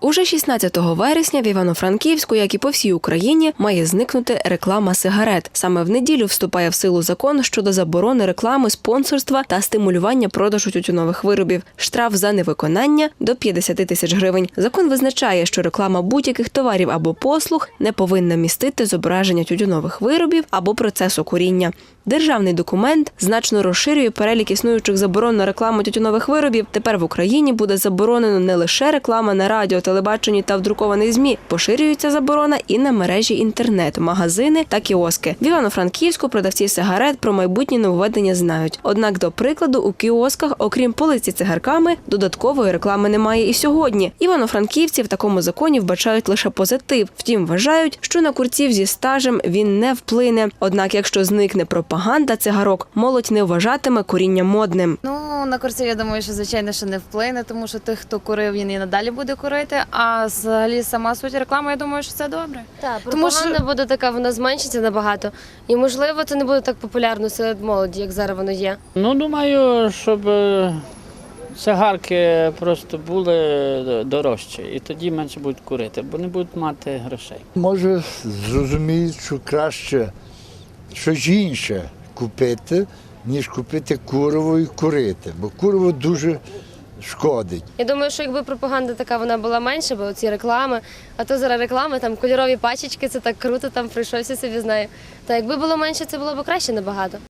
Уже 16 вересня в Івано-Франківську, як і по всій Україні, має зникнути реклама сигарет. Саме в неділю вступає в силу закон щодо заборони реклами, спонсорства та стимулювання продажу тютюнових виробів. Штраф за невиконання до 50 тисяч гривень. Закон визначає, що реклама будь-яких товарів або послуг не повинна містити зображення тютюнових виробів або процесу куріння. Державний документ значно розширює перелік існуючих заборон на рекламу тютюнових виробів. Тепер в Україні буде заборонено не лише реклама на радіо, телебаченні та в друкованих змі. Поширюється заборона і на мережі інтернет, магазини та кіоски. В Івано-Франківську продавці сигарет про майбутні нововведення знають. Однак, до прикладу, у кіосках, окрім полиці цигарками, додаткової реклами немає і сьогодні. Івано-франківці в такому законі вбачають лише позитив. Втім, вважають, що на курців зі стажем він не вплине. Однак, якщо зникне пропаганда цигарок, молодь не вважатиме куріння модним. Ну, на курсів, я думаю, що звичайно що не вплине, тому що тих, хто курив, він і надалі буде курити. А взагалі сама суть реклами, я думаю, що це добре. Так, Тому пропаганда що- буде така, вона зменшиться набагато. І можливо це не буде так популярно серед молоді, як зараз воно є. Ну, думаю, щоб е, цигарки просто були дорожчі, і тоді менше будуть курити, бо не будуть мати грошей. Може зрозуміють, що краще щось інше купити, ніж купити курову і курити, бо курово дуже шкодить. Я думаю, що якби пропаганда така вона була менша, бо ці реклами, а то зараз реклами, там кольорові пачечки, це так круто, там прийшовся собі знаю. Та якби було менше, це було б краще набагато.